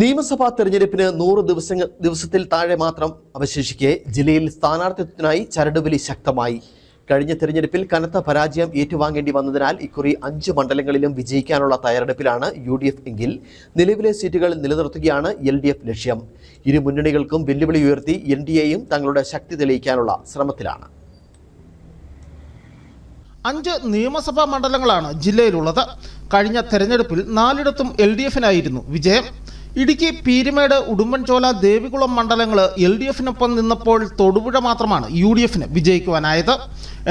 നിയമസഭാ തെരഞ്ഞെടുപ്പിന് നൂറ് ദിവസങ്ങൾ ദിവസത്തിൽ താഴെ മാത്രം അവശേഷിക്കെ ജില്ലയിൽ സ്ഥാനാർത്ഥിത്വത്തിനായി ചരടുവലി ശക്തമായി. കഴിഞ്ഞ തെരഞ്ഞെടുപ്പിൽ കനത്ത പരാജയം ഏറ്റുവാങ്ങേണ്ടി വന്നതിനാൽ ഇക്കുറി അഞ്ച് മണ്ഡലങ്ങളിലും വിജയിക്കാനുള്ള തയ്യാറെടുപ്പിലാണ് യു ഡി എഫ് എങ്കിൽ നിലവിലെ സീറ്റുകൾ നിലനിർത്തുകയാണ് എൽ ഡി എഫ് ലക്ഷ്യം. ഇരു മുന്നണികൾക്കും വെല്ലുവിളി ഉയർത്തി എൻ ഡി എയും തങ്ങളുടെ ശക്തി തെളിയിക്കാനുള്ള ശ്രമത്തിലാണ്. അഞ്ച് നിയമസഭാ മണ്ഡലങ്ങളാണ് ജില്ലയിലുള്ളത്. കഴിഞ്ഞ തെരഞ്ഞെടുപ്പിൽ നാലിടത്തും എൽ ഡി എഫിനായിരുന്നു വിജയം. ഇടുക്കി പീരുമേട് ഉടുമ്പൻചോല ദേവികുളം മണ്ഡലങ്ങൾ എൽ ഡി എഫിനൊപ്പം നിന്നപ്പോൾ തൊടുപുഴ മാത്രമാണ് യു ഡി എഫിന് വിജയിക്കുവാനായത്.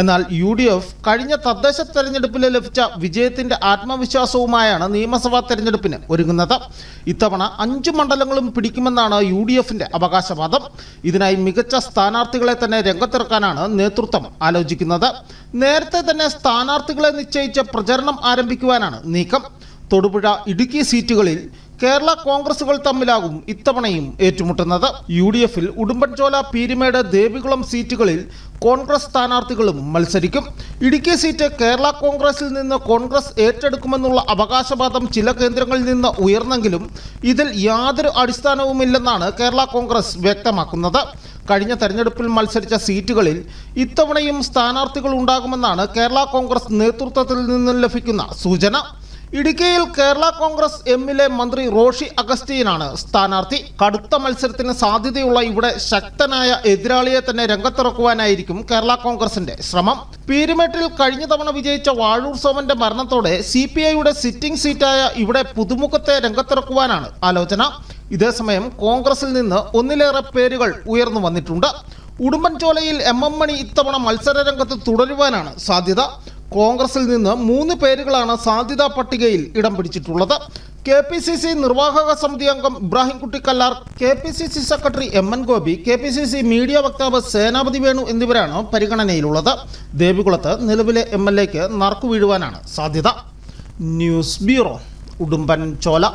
എന്നാൽ യു ഡി എഫ് കഴിഞ്ഞ തദ്ദേശ തെരഞ്ഞെടുപ്പിൽ ലഭിച്ച വിജയത്തിന്റെ ആത്മവിശ്വാസവുമായാണ് നിയമസഭാ തെരഞ്ഞെടുപ്പിന് ഒരുങ്ങുന്നത്. ഇത്തവണ അഞ്ച് മണ്ഡലങ്ങളും പിടിക്കുമെന്നാണ് യു ഡി എഫിന്റെ അവകാശവാദം. ഇതിനായി മികച്ച സ്ഥാനാർത്ഥികളെ തന്നെ രംഗത്തിറക്കാനാണ് നേതൃത്വം ആലോചിക്കുന്നത്. നേരത്തെ തന്നെ സ്ഥാനാർത്ഥികളെ നിശ്ചയിച്ച പ്രചരണം ആരംഭിക്കുവാനാണ് നീക്കം. തൊടുപുഴ ഇടുക്കി സീറ്റുകളിൽ കേരള കോൺഗ്രസുകൾ തമ്മിലാകും ഇത്തവണയും ഏറ്റുമുട്ടുന്നത്. യു ഡി എഫിൽ ഉടുമ്പൻചോല പീരിമേട് ദേവികുളം സീറ്റുകളിൽ കോൺഗ്രസ് സ്ഥാനാർത്ഥികളും മത്സരിക്കും. ഇടുക്കി സീറ്റ് കേരള കോൺഗ്രസിൽ നിന്ന് കോൺഗ്രസ് ഏറ്റെടുക്കുമെന്നുള്ള അവകാശവാദം ചില കേന്ദ്രങ്ങളിൽ നിന്ന് ഉയർന്നെങ്കിലും ഇതിൽ യാതൊരു അടിസ്ഥാനവുമില്ലെന്നാണ് കേരള കോൺഗ്രസ് വ്യക്തമാക്കുന്നത്. കഴിഞ്ഞ തെരഞ്ഞെടുപ്പിൽ മത്സരിച്ച സീറ്റുകളിൽ ഇത്തവണയും സ്ഥാനാർത്ഥികൾ ഉണ്ടാകുമെന്നാണ് കേരള കോൺഗ്രസ് നേതൃത്വത്തിൽ നിന്നും ലഭിക്കുന്ന സൂചന. ഇടുക്കിയിൽ കേരള കോൺഗ്രസ് എമ്മിലെ മന്ത്രി റോഷി അഗസ്റ്റീനാണ് സ്ഥാനാർത്ഥി. കടുത്ത മത്സരത്തിന് സാധ്യതയുള്ള ഇവിടെ ശക്തനായ എതിരാളിയെ തന്നെ രംഗത്തിറക്കുവാനായിരിക്കും കേരള കോൺഗ്രസിന്റെ ശ്രമം. പീരുമേട്ടിൽ കഴിഞ്ഞ തവണ വിജയിച്ച വാഴൂർ സോമന്റെ മരണത്തോടെ സി പി ഐയുടെ സിറ്റിംഗ് സീറ്റായ ഇവിടെ പുതുമുഖത്തെ രംഗത്തിറക്കുവാനാണ് ആലോചന. ഇതേസമയം കോൺഗ്രസിൽ നിന്ന് ഒന്നിലേറെ പേരുകൾ ഉയർന്നു വന്നിട്ടുണ്ട്. ഉടുമ്പൻചോലയിൽ എം എം മണി ഇത്തവണ മത്സര രംഗത്ത് തുടരുവാനാണ് സാധ്യത. കോൺഗ്രസിൽ നിന്ന് മൂന്ന് പേരുകളാണ് സാധ്യതാ പട്ടികയിൽ ഇടം പിടിച്ചിട്ടുള്ളത്. കെ പി സി സി നിർവാഹക സമിതി അംഗം Ibrahimkutty Kallar K P C C secretary M N Gopi K P C C media വക്താവ് സേനാപതി വേണു എന്നിവരാണ് പരിഗണനയിലുള്ളത്. ദേവികുളത്ത് നിലവിലെ എം എൽ എക്ക് നറുക്കു വീഴുവാനാണ് സാധ്യത. News bureau Udumbanchola.